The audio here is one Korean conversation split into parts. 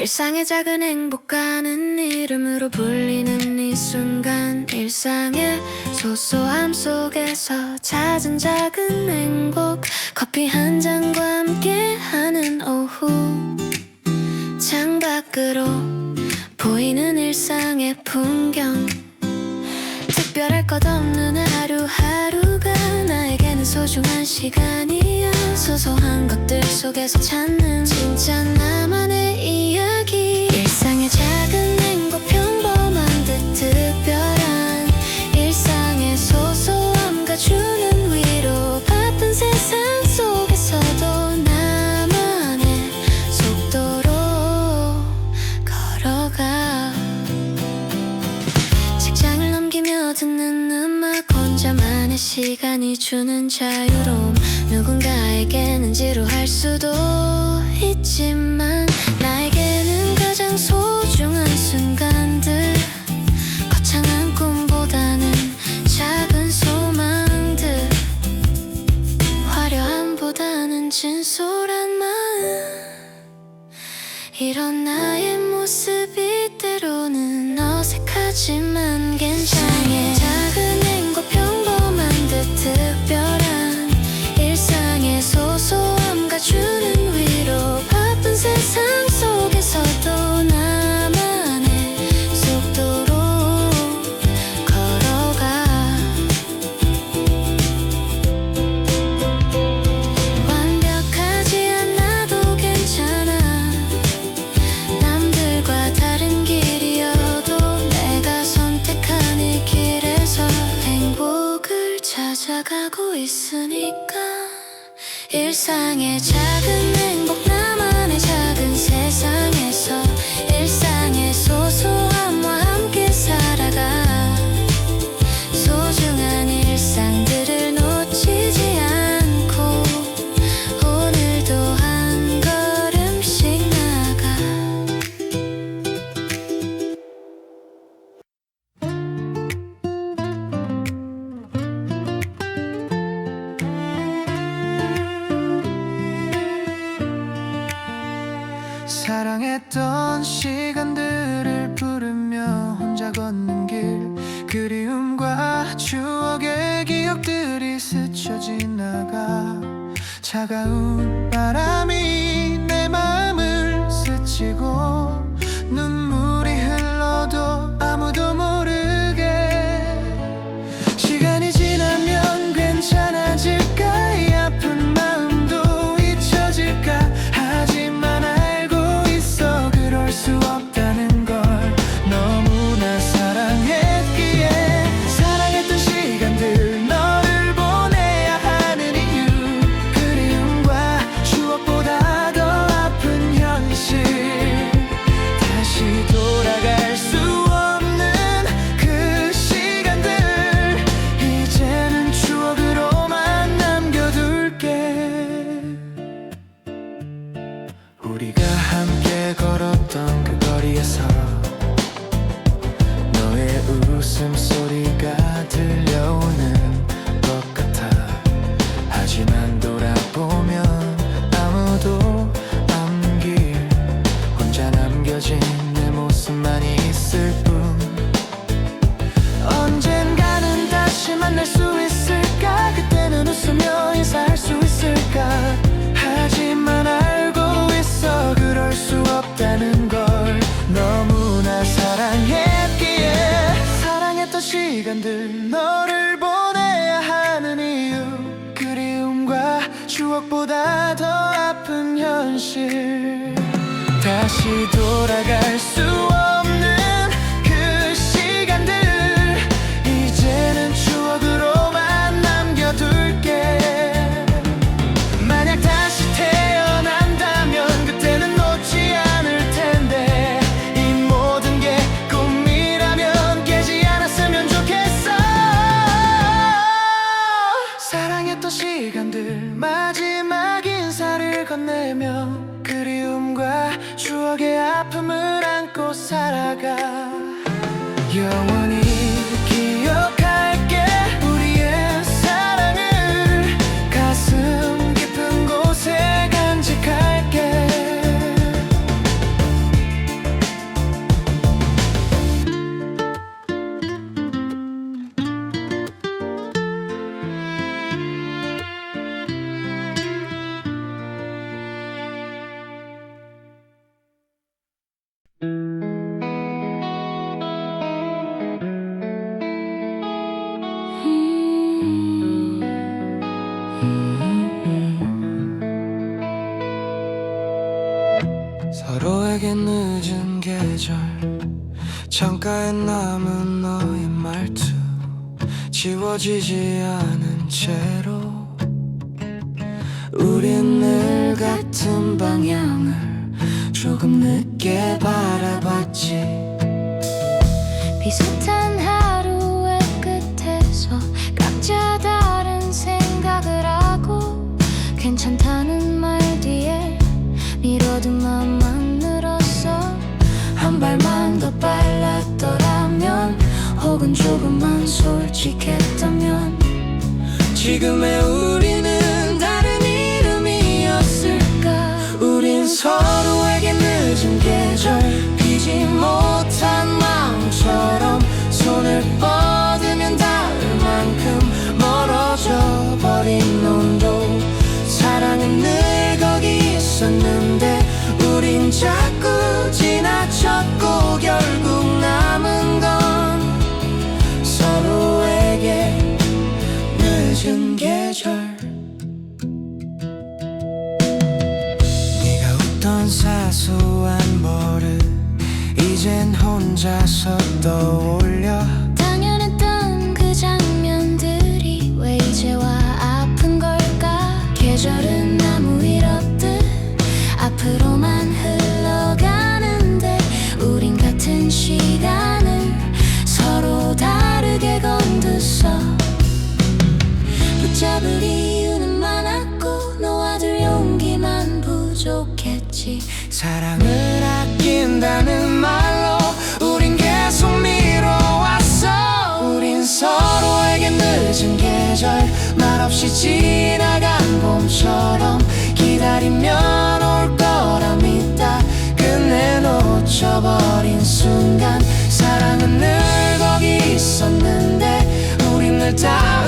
일상의 작은 행복가는 이름으로 불리는 이 순간 일상의 소소함 속에서 찾은 작은 행복 커피 한 잔과 함께하는 오후. 창 밖으로 보이는 일상의 풍경. 특별할 것 없는 하루하루가 소중한 시간이야 소소한 것들 속에서 찾는 진짜 나만의 이야기. 일상의 작은 주는 자유로움 누군가에게는 지루할 수도 있지만 나에게는 가장 소중한 순간들 거창한 꿈보다는 작은 소망들 화려함보다는 진솔한 마음. 이런 나의 모습이 때로는 어색하지만 괜찮아 일상의 작은 차가운 바람이 다시 돌아갈 수 없는 그 시간들. 이제는 추억으로만 남겨둘게. 만약 다시 태어난다면 그때는 놓지 않을 텐데. 이 모든 게 꿈이라면 깨지 않았으면 좋겠어. 사랑했던 시간들 마지 추억의 아픔을 안고 살아가. 영원 긴 늦은 계절 창가에 남은 너의 말투 지워지지 않은 채로 우린 늘 같은 방향을 조금 늦게 조금만 솔직했다면 지금의 우리는 다른 이름이었을까? 우린 서로에게 늦은 계절 피지 못한 마음처럼 손을 뻗으면 닿을 만큼 멀어져 버린 온도 사랑은 늘 거기 있었는데 우린 작 사소한 뭐를 이젠 혼자서 떠올려. 사랑을 아낀다는 말로 우린 계속 미뤄왔어. 우린 서로에게 늦은 계절 말없이 지나간 봄처럼 기다리면 올 거라 믿다. 끝내 놓쳐버린 순간 사랑은 늘 거기 있었는데 우린 늘다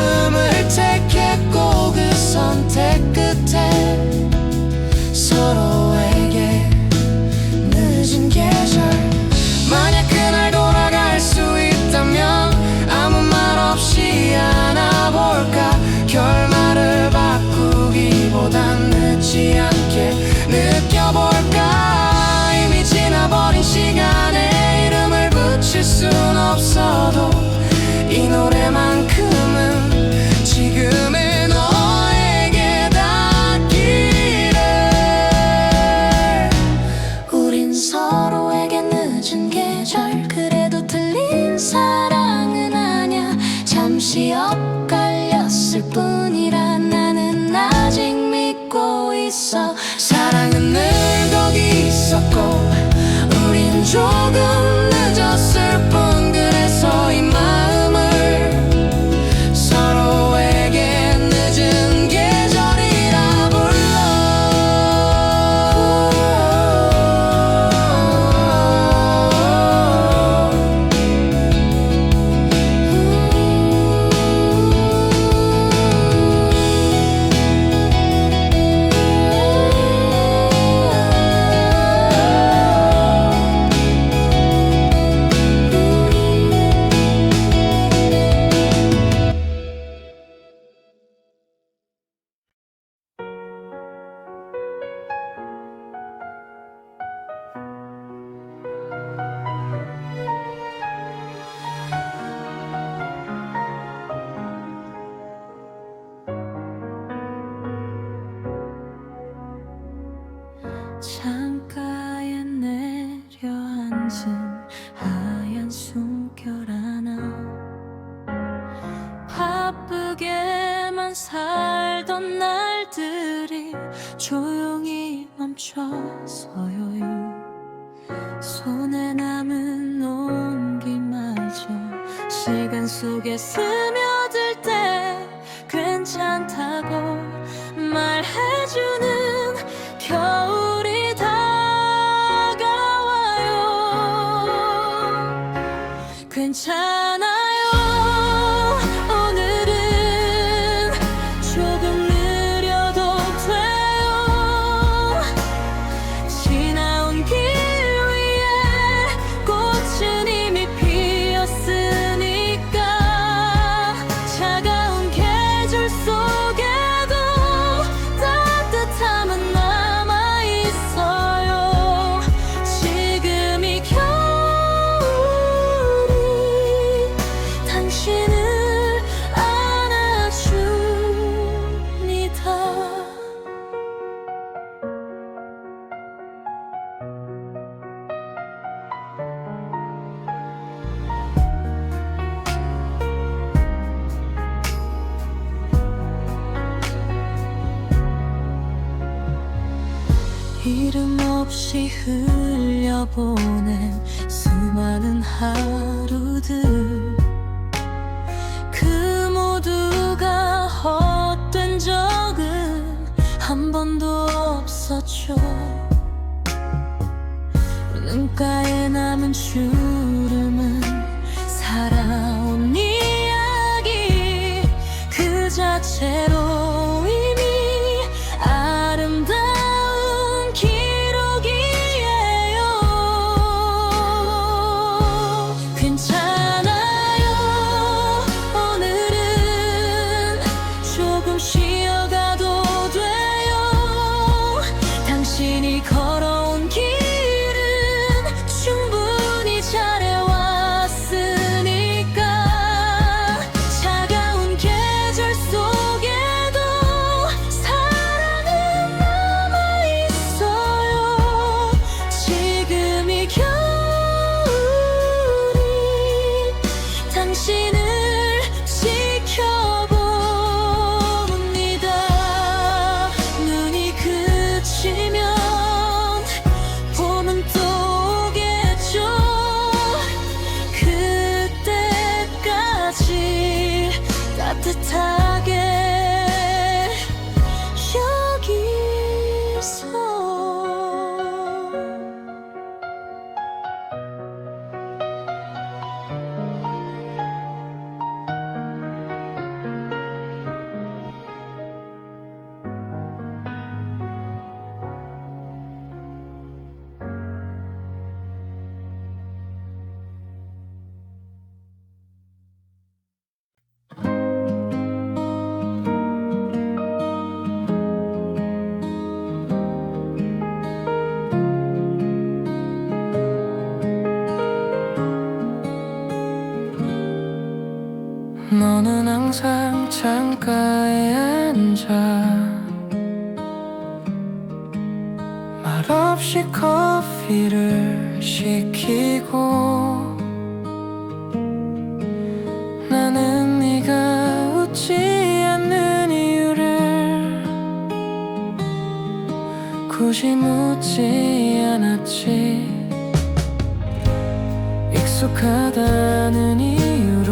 창가에 내려앉은 없이 흘려보낸 수많은 하루들. 그 모두가 헛된 적은 한 번도 없었죠. 창가에 앉아. 말없이 커피를 시키고 나는 네가 웃지 않는 이유를 굳이 묻지 않았지. 익숙하다는 이유로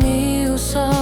Genius.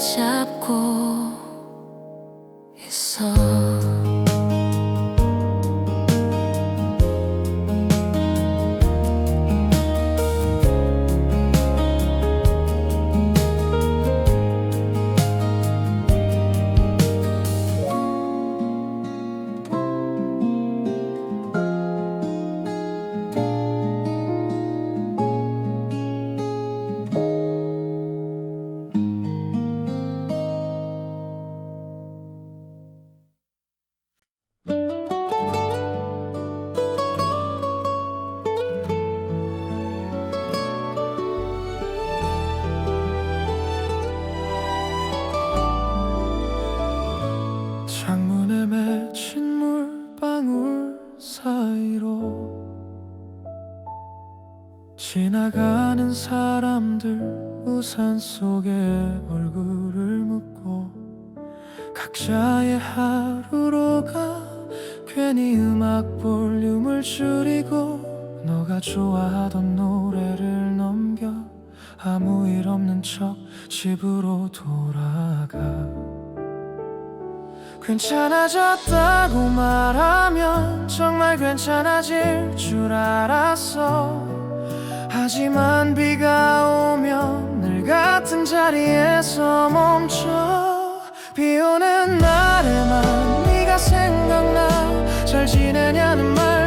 잡고 있어 지나가는 사람들 우산 속에 얼굴을 묻고 각자의 하루로 가 괜히 음악 볼륨을 줄이고 너가 좋아하던 노래를 넘겨 아무 일 없는 척 집으로 돌아가. 괜찮아졌다고 말하면 정말 괜찮아질 줄 알았어 하지만 비가 오면 늘 같은 자리에서 멈춰. 비 오는 날에만 네가 생각나. 잘 지내냐는 말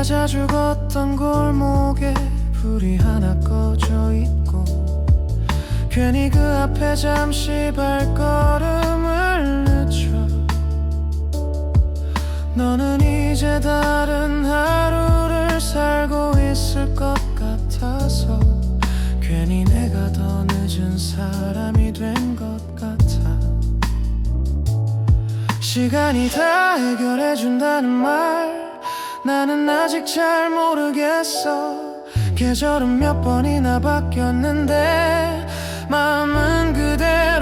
우리가 자주 걷던 골목에 불이 하나 꺼져 있고 괜히 그 앞에 잠시 발걸음을 늦춰 너는 이제 다른 하루를 살고 있을 것 같아서 괜히 내가 더 늦은 사람이 된 것 같아. 시간이 다 해결해준다는 말 나는 아직 잘 모르겠어. 계절은 몇 번이나 바뀌었는데 마음은 그대로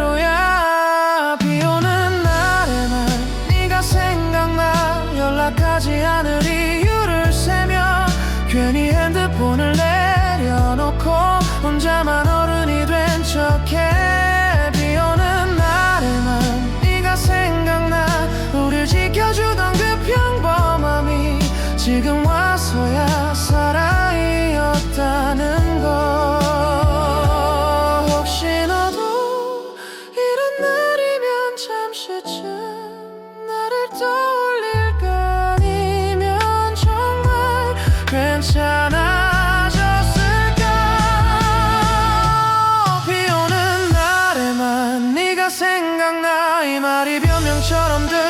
너의 말이 변명처럼 들